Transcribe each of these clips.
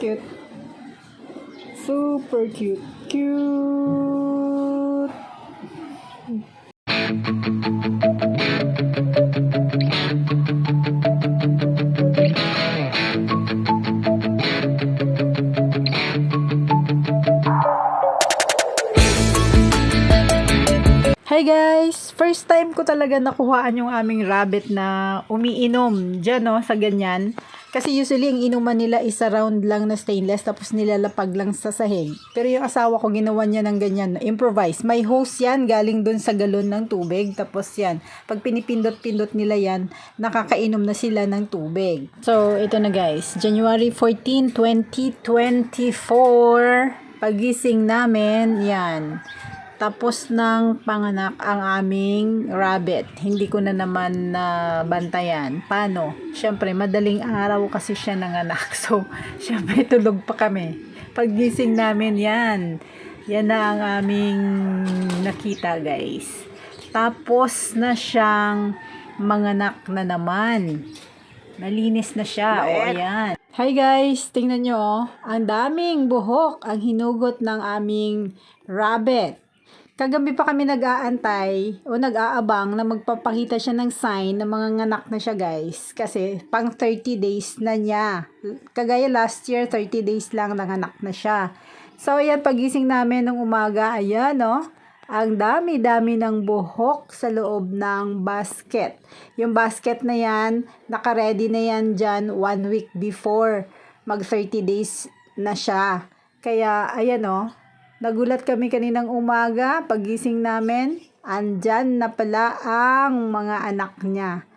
Cute. Super cute. Cute. Hi guys! First time ko talaga nakuhaan yung aming rabbit na umiinom dyan no, sa ganyan. Kasi usually ang inuman nila is around lang na stainless tapos nilalapag lang sa sahig. Pero yung asawa ko ginawa niya ng ganyan, improvise. May hose yan galing dun sa galon ng tubig. Tapos yan, pag pinipindot-pindot nila yan, nakakainom na sila ng tubig. So, ito na guys. January 14, 2024. Pagising namin, yan. Tapos ng panganak ang aming rabbit. Hindi ko na naman na bantayan. Paano? Siyempre, madaling araw kasi siya nanganak. So, siyempre, tulog pa kami. Paggising namin, yan. Yan na ang aming nakita, guys. Tapos na siyang manganak na naman. Nalinis na siya. O, ayan. Hi guys, tingnan nyo oh. Ang daming buhok ang hinugot ng aming rabbit. Kagabi pa kami nag-aantay o nag-aabang na magpapakita siya ng sign na mga nganak na siya guys. Kasi pang 30 days na niya. Kagaya last year, 30 days lang nanganak na siya. So ayan, pagising namin ng umaga, ayan oh. Ang dami-dami ng buhok sa loob ng basket. Yung basket na yan, naka-ready na yan dyan one week before. Mag 30 days na siya. Kaya ayan oh, Nagulat kami kaninang umaga, pagising namin, andyan na pala ang mga anak niya.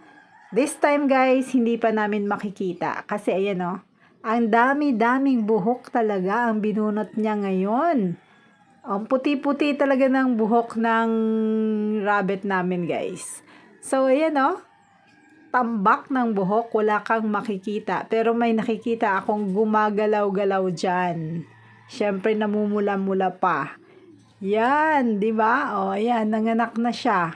This time guys, hindi pa namin makikita. Kasi ayan o, ang dami-daming buhok talaga ang binunot niya ngayon. Ang puti-puti talaga ng buhok ng rabbit namin guys. So ayan o, tambak ng buhok, wala kang makikita. Pero may nakikita akong gumagalaw-galaw dyan. Siyempre, namumula-mula pa. Yan, di ba? O, yan, nanganak na siya.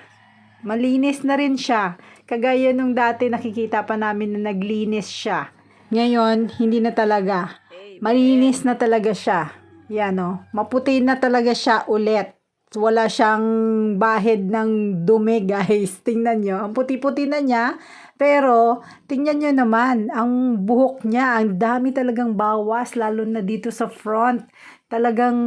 Malinis na rin siya. Kagaya nung dati nakikita pa namin na naglinis siya. Ngayon, hindi na talaga. Malinis na talaga siya. Yan o. Maputi na talaga siya ulit. Wala siyang bahid ng dumi, guys. Tingnan nyo. Ang puti-puti na niya. Pero, tingnan nyo naman, ang buhok niya, ang dami talagang bawas, lalo na dito sa front. Talagang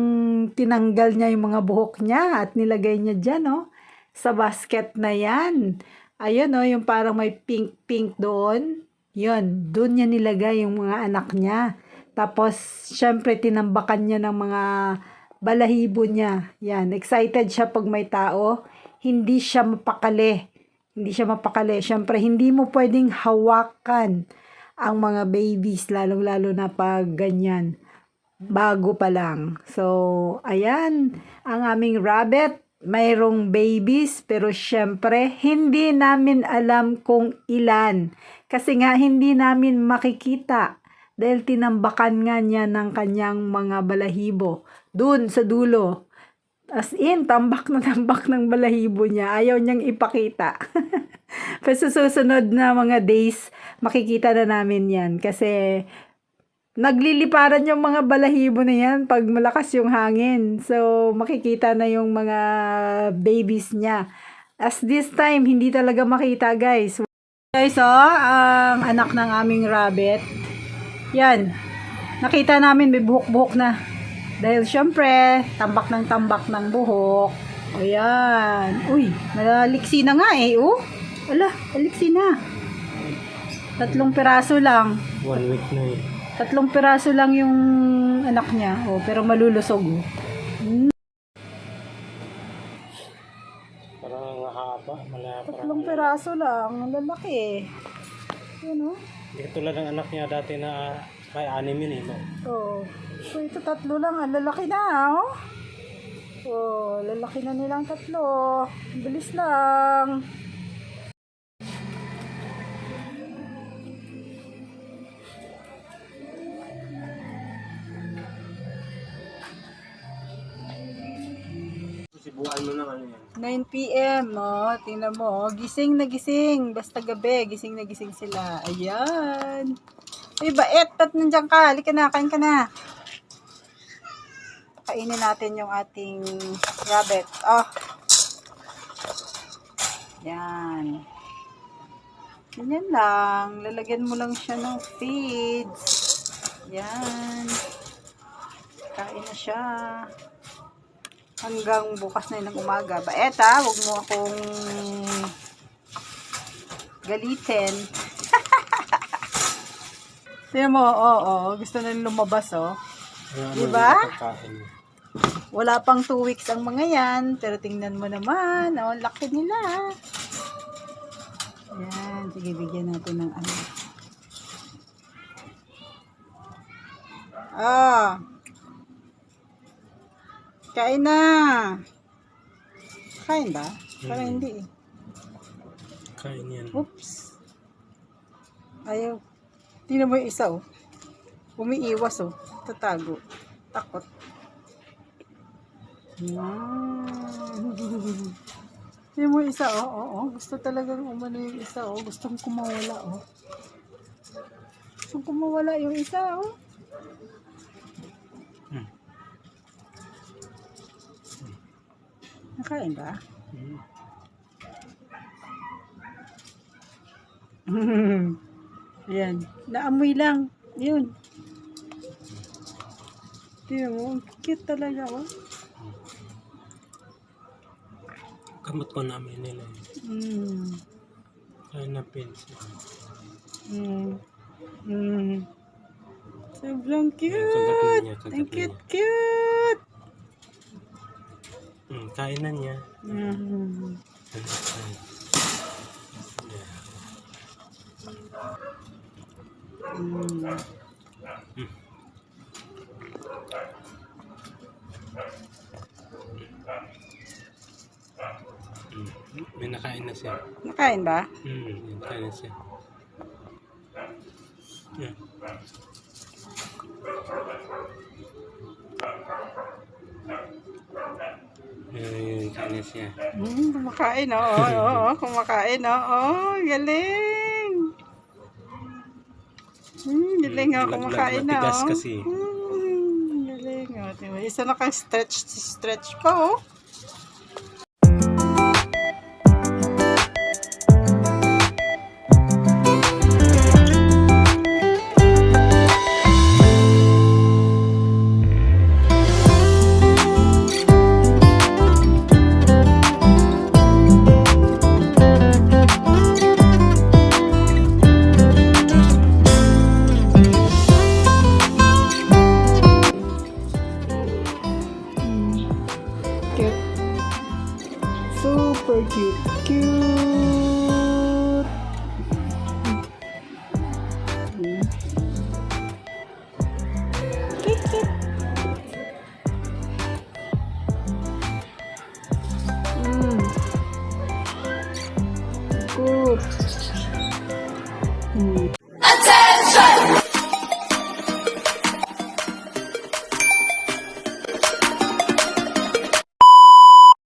tinanggal niya yung mga buhok niya at nilagay niya dyan, no? Sa basket na yan. Ayun, no? Yung parang may pink-pink doon. Yun, doon niya nilagay yung mga anak niya. Tapos, syempre, tinambakan niya ng mga balahibo niya. Yan, excited siya pag may tao. Hindi siya mapakali. Hindi siya mapakali. Syempre, hindi mo pwedeng hawakan ang mga babies, lalong-lalo na pag ganyan. Bago pa lang. So, ayan, ang aming rabbit. Mayroong babies, pero syempre, hindi namin alam kung ilan. Kasi nga, hindi namin makikita dahil tinambakan nga niya ng kanyang mga balahibo dun sa dulo. As in, tambak na tambak ng balahibo niya. Ayaw niyang ipakita. Pero sa susunod na mga days, makikita na namin yan. Kasi nagliliparan yung mga balahibo na yan pag malakas yung hangin. So, makikita na yung mga babies niya. As this time, hindi talaga makita, guys. Guys, oh, ang anak ng aming rabbit. Yan. Nakita namin may buhok-buhok na. Dahil syempre, tambak ng tambak ng buhok. Ayan. Uy, nalaliksi na nga eh. Oh. Ala, aliksi na. Tatlong piraso lang. One week na eh. Tatlong piraso lang yung anak niya. Oh, pero malulusog. oh. Parang haba, malaya Tatlong piraso lang. Ang lalaki eh. Yan oh. Hindi tulad ng anak niya dati na may anim yun eh. No? Oh. So, ito tatlo lang. Ang lalaki na, oh. Oh, lalaki na nilang tatlo. Bilis lang. Sibuan mo na ano yan. 9 p.m. Oh, tingnan mo. oh. Gising na gising. Basta gabi, gising na gising sila. Ayan. Uy, bait. ba't nandiyan ka? Halika na, kain ka na. Kainin natin yung ating rabbit. Oh. Yan. Ganyan lang. Lalagyan mo lang siya ng feeds. Yan. Kain na siya. Hanggang bukas na ng umaga. Baeta, wag mo akong galitin. Tingnan mo, oo, oo. Gusto na lumabas, oh. Diba? ano niya. Wala pang 2 weeks ang mga yan. Pero tingnan mo naman. Oh, laki nila. Yan. Sige, bigyan natin ng ano. Ah. Kain na. Kain ba? Parang Mm. hindi eh. Kain yan. Oops. Ayaw. Tingnan mo yung isa oh. Umiiwas oh. Tatago. Takot. Yan. Tingnan mo yung isa oh. Oo, oh, Gusto talagang umano yung isa oh. Gustong kumawala oh. Gustong kumawala yung isa oh. Nakain ba? Hmm. Ayan. Naamoy lang. Yun. Tingnan mo. Ang cute talaga, oh. Kamot ko namin nila yun. Mm. Kain na pinsa. Mm. Mm. Sobrang cute. Ang cute, cute. Hmm, kain na niya. Mm. Mm. Hmm. May nakain na siya. Nakain ba? Hmm, yun, kain na siya. Yan. Ayun, kain na siya. Mm, kumakain, oo. Oo, oo, kumakain, oo. Galing. Mm, galing, oh. Kumakain na, oh. kasi. Mm, galing, oh. Diba? Isa na kang stretch, stretch pa, oh. Cute. Super cute. Cute.